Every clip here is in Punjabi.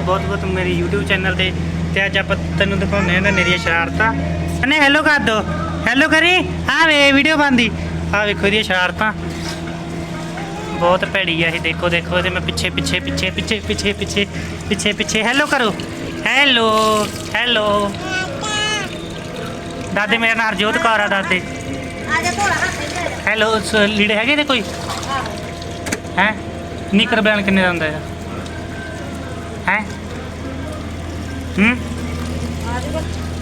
ਬਹੁਤ ਬਹੁਤ ਮੇਰੀ YouTube ਚੈਨਲ ਤੇ ਤੇ ਅੱਜ ਆਪਾਂ ਤੈਨੂੰ ਦਿਖਾਉਂਦੇ ਹਾਂ ਨਾ ਮੇਰੀਆਂ ਸ਼ਰਾਰਤਾਂ। ਅਨੇ ਹੈਲੋ ਕਰ ਦੋ। ਹੈਲੋ ਕਰੀ। ਆ ਵੇ ਵੀਡੀਓ ਬੰਦੀ ਆ ਵੇਖੋ ਇਹਦੀਆਂ ਸ਼ਰਾਰਤਾਂ। ਬਹੁਤ ਭੈੜੀ ਆ ਇਹ ਦੇਖੋ ਦੇਖੋ ਇਹਦੇ ਮੈਂ ਪਿੱਛੇ ਪਿੱਛੇ ਪਿੱਛੇ ਪਿੱਛੇ ਪਿੱਛੇ ਪਿੱਛੇ ਪਿੱਛੇ ਪਿੱਛੇ। ਹੈਲੋ ਕਰੋ। ਹੈਲੋ ਹੈਲੋ ਦਾਦੇ ਮੇਰਾ ਨਾਮ ਹਰਜੋਤ ਕੌਰ ਆ ਦਾਦੇ। ਹੈਲੋ ਲੀੜੇ ਹੈਗੇ ਤੇ ਕੋਈ? ਹੈ? ਨਿਕਰ ਬੈਣ ਕਿੰਨੇ ਦਾ ਹੁੰਦਾ ਹੈ ਹੈ? ਹੂੰ?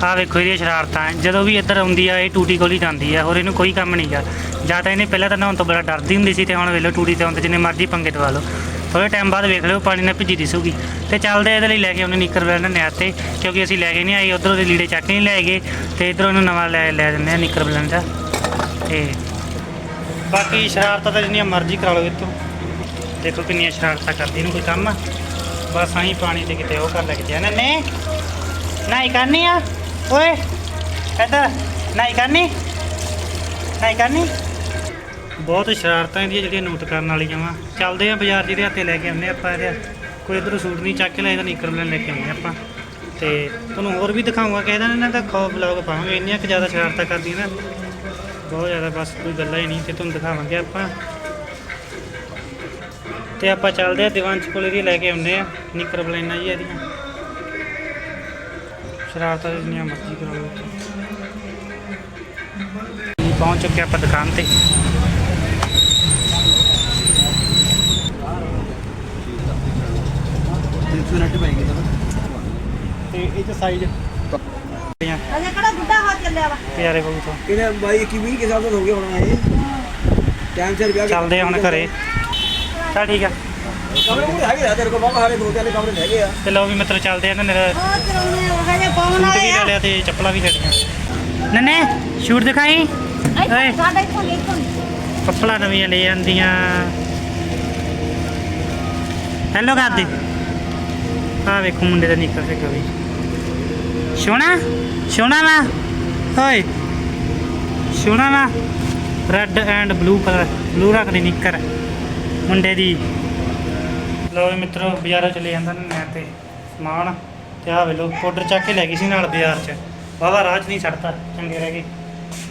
ਆ ਵੇਖੋ ਇਹਦੀਆਂ ਸ਼ਰਾਰਤਾਂ। ਜਦੋਂ ਵੀ ਇੱਧਰ ਆਉਂਦੀ ਆ, ਇਹ ਟੂਟੀ ਕੋਲ ਹੀ ਜਾਂਦੀ ਆ, ਹੋਰ ਇਹਨੂੰ ਕੋਈ ਕੰਮ ਨਹੀਂ ਗਾ। ਜਾਂ ਤਾਂ ਇਹਨੇ ਪਹਿਲਾਂ ਤਾਂ ਨਹਾਉਣ ਤੋਂ ਬੜਾ ਡਰਦੀ ਹੁੰਦੀ ਸੀ ਤੇ ਹੁਣ ਵੇਲੋ ਟੂਟੀ ਤੇ ਆਉਂਦੇ ਜਿੰਨੇ ਮਰਜ਼ੀ ਪੰਗੇ ਦਵਾ ਲਓ। ਥੋੜੇ ਟਾਈਮ ਬਾਅਦ ਵੇਖ ਲਿਓ, ਪਾਣੀ ਨਾਲ ਭਿੱਜੀ ਦਿਸੂਗੀ। ਤੇ ਚੱਲਦੇ ਇਹਦੇ ਲਈ ਲੈ ਕੇ ਆਉਣੇ ਨਿੱਕਰ ਬਲੈਂਡ ਨਹਿਰ ਤੇ, ਕਿਉਂਕਿ ਅਸੀਂ ਲੈ ਕੇ ਨਹੀਂ ਆਏ, ਉਧਰੋਂ ਦੇ ਲੀੜੇ ਚੱਕ ਨਹੀਂ ਲੈ ਗਏ, ਤੇ ਇਧਰੋਂ ਇਹਨੂੰ ਨਵਾਂ ਲੈ ਲੈ ਦਿੰਦੇ ਆ ਨਿੱਕਰ ਬਲੈਂਡ ਦਾ। ਤੇ ਬਾਕੀ ਸ਼ਰਾਰਤਾਂ ਤਾਂ ਜਿੰਨੀਆਂ ਮਰਜ਼ੀ ਕਰਾ ਲਓ ਇੱਥੋਂ। ਦੇਖੋ ਕਿੰਨੀਆਂ ਸ਼ਰਾਰਤਾਂ ਕਰਦੀ ਇਹਨੂੰ ਕੋਈ ਕੰਮ। ਆ ਬਸ ਆਹੀਂ ਪਾਣੀ ਤੇ ਕਿਤੇ ਉਹ ਕਰ ਲੱਗ ਜਾ ਨਾ ਨੇ ਨਹੀਂ। ਕਰਨੀ ਆ। ਓਏ, ਇੱਧਰ ਨਹੀਂ ਕਰਨੀ। ਨਹੀਂ ਕਰਨੀ। ਬਹੁਤ ਸ਼ਰਾਰਤਾਂ ਇਹਦੀਆਂ ਜਿਹੜੀਆਂ ਨੋਟ ਕਰਨ ਵਾਲੀਆਂ ਵਾ। ਚੱਲਦੇ ਆ ਬਾਜ਼ਾਰ ਜਿਹਦੇ ਹੱਥੇ ਲੈ ਕੇ ਆਉਂਦੇ ਆਪਾਂ ਇਹਦੇ। ਕੋਈ ਇਧਰ ਸੂਟ ਨਹੀਂ ਚੱਕ ਕੇ ਲੈ ਇਹਦਾ ਨਿਕਰ ਲੈ ਕੇ ਆਉਂਦੇ ਆਪਾਂ। ਤੇ ਤੁਹਾਨੂੰ ਹੋਰ ਵੀ ਦਿਖਾਉਂਗਾ ਕਿ ਇਹਦਾ ਇਹਨਾਂ ਦਾ ਖੌਫ ਬਲੌਗ ਪਾਵਾਂਗੇ। ਇੰਨੀਆਂ ਕੁ ਜ਼ਿਆਦਾ ਸ਼ਰਾਰਤਾਂ ਕਰਦੀਆਂ ਨਾ। ਬਹੁਤ ਜ਼ਿਆਦਾ ਬਸ ਕੋਈ ਗੱਲਾਂ ਹੀ ਨਹੀਂ, ਤੇ ਤੁਹਾਨੂੰ ਦਿਖਾਵਾਂਗੇ ਆਪਾਂ। ਤੇ ਆਪਾਂ ਚੱਲਦੇ ਆ ਦਿਵਾਂਸ਼ ਕੋਲੇ ਦੀ ਲੈ ਕੇ ਆਉਂਦੇ ਆ ਨਿਕਰ ਬਲੈਨਾ ਜੀ ਇਹਦੀਆਂ। ਸ਼ਰਾਰਤਾਂ ਜਿੰਨੀਆਂ ਮਰਜ਼ੀ ਕਰਾ ਲਓ ਇੱਥੇ। ਪਹੁੰਚ ਚੁੱਕੇ ਆਪਾਂ ਦੁਕਾਨ ਤੇ। ਤਾਂ ਤੇ ਇਹ ਚ ਸਾਈਜ਼ ਪਿਆਰੇ ਅਜੇ ਕਿਹੜਾ ਬੁੱਢਾ ਹੋ ਚੱਲਿਆ ਵਾ? ਬਹੁਤ ਤੋਂ। ਇਹਨੇ ਬਾਈ 21 ਕੇ ਸਾਲ ਦਾ ਹੋ ਗਿਆ ਹੋਣਾ ਇਹ ਟਾਈਮ ਸਿਰ ਵਿਆਹ ਚੱਲਦੇ ਆ ਹੁਣ ਘਰੇ। ਚਲ ਠੀਕ ਆ? ਕਮਰੇ ਮੂਰੇ ਹੈਗੇ ਆ ਤੇਰੇ ਕੋਲ ਬਾਬਾ ਹਾਲੇ ਦੋ ਤਿੰਨ ਕਮਰੇ ਹੈਗੇ ਆ। ਤੇ ਲਓ ਵੀ ਮਿੱਤਰ ਚੱਲਦੇ ਆ ਨਾ ਮੇਰਾ ਉਹ ਚਲਾਉਣੇ ਹਜੇ ਪਾਉਣ ਸੂਟ ਵਾਲੇ ਵੀ ਲੈ ਆ ਲਿਆ ਤੇ ਚੱਪਲਾਂ ਵੀ ਲੈ ਲਈਆਂ। ਨੰਨੇ ਸ਼ੂਟ ਦਿਖਾਈ? ਓਏ। ਸਾਡਾ ਇੱਥੋਂ ਇੱਥੋਂ ਪੱਪਲਾਂ ਨਵੀਆਂ ਲੈ ਜਾਂਦੀਆਂ ਹੈਲੋ ਕਰਦੇ ਆ ਵੇਖੋ ਮੁੰਡੇ ਦਾ ਨਿਕਲ ਰਿਹਾ ਵੀ। ਸੋਹਣਾ? ਸੋਹਣਾ ਵਾ? ਓਏ। ਸੋਹਣਾ ਵਾ? Red and blue colour blue ਰੰਗ ਦੀ ਨਿੱਕਰ। ਮੁੰਡੇ ਦੀ। ਲੋ ਵੀ ਮਿੱਤਰੋ, ਬਾਜ਼ਾਰੋਂ ਚਲੇ ਜਾਂਦਾ ਮੈਂ ਤੇ ਸਮਾਨ, ਤੇ ਆ ਵੇਲੋ ਪਾਊਡਰ ਚੱਕ ਕੇ ਲੈ ਗਈ ਸੀ ਨਾਲ ਬਾਜ਼ਾਰ 'ਚ। ਬਾਬਾ ਰਾਹ 'ਚ ਨਹੀਂ ਛੱਡਤਾ, ਚੰਗੇ ਰਹਿ ਗਏ।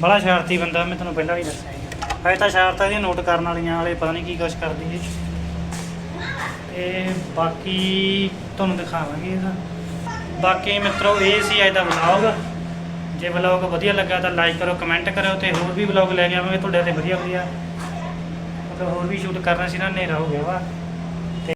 ਬੜਾ ਸ਼ਰਾਰਤੀ ਬੰਦਾ, ਮੈਂ ਤੁਹਾਨੂੰ ਪਹਿਲਾਂ ਵੀ ਦੱਸਿਆ ਸੀ ਹਜੇ ਤਾਂ ਸ਼ਰਾਰਤਾਂ ਦੀਆਂ ਨੋਟ ਕਰਨ ਵਾਲੀਆਂ ਵਾਲੇ ਪਤਾ ਨਹੀਂ ਕੀ ਕੁਛ ਕਰਦੀ ਹੈ। ਤੇ ਬਾਕੀ ਤੁਹਾਨੂੰ ਦਿਖਾਵਾਂਗੇ ਇਹਦਾ। ਬਾਕੀ ਮਿੱਤਰੋ, ਇਹ ਸੀ ਅੱਜ ਦਾ ਵਲੌਗ ਜੇ ਵਲੌਗ ਵਧੀਆ ਲੱਗਾ ਤਾਂ ਲਾਈਕ ਕਰੋ ਕਮੈਂਟ ਕਰੋ ਤੇ ਹੋਰ ਵੀ ਵਲੌਗ ਲੈ ਕੇ ਆਵਾਂਗੇ, ਤੁਹਾਡੇ ਤੇ ਵਧੀਆ ਵਧੀਆ ਮਤਲਬ ਹੋਰ ਵੀ ਸ਼ੂਟ ਕਰਨਾ ਸੀ ਨਾ ਹਨੇਰਾ ਹੋ ਗਿਆ ਵਾ।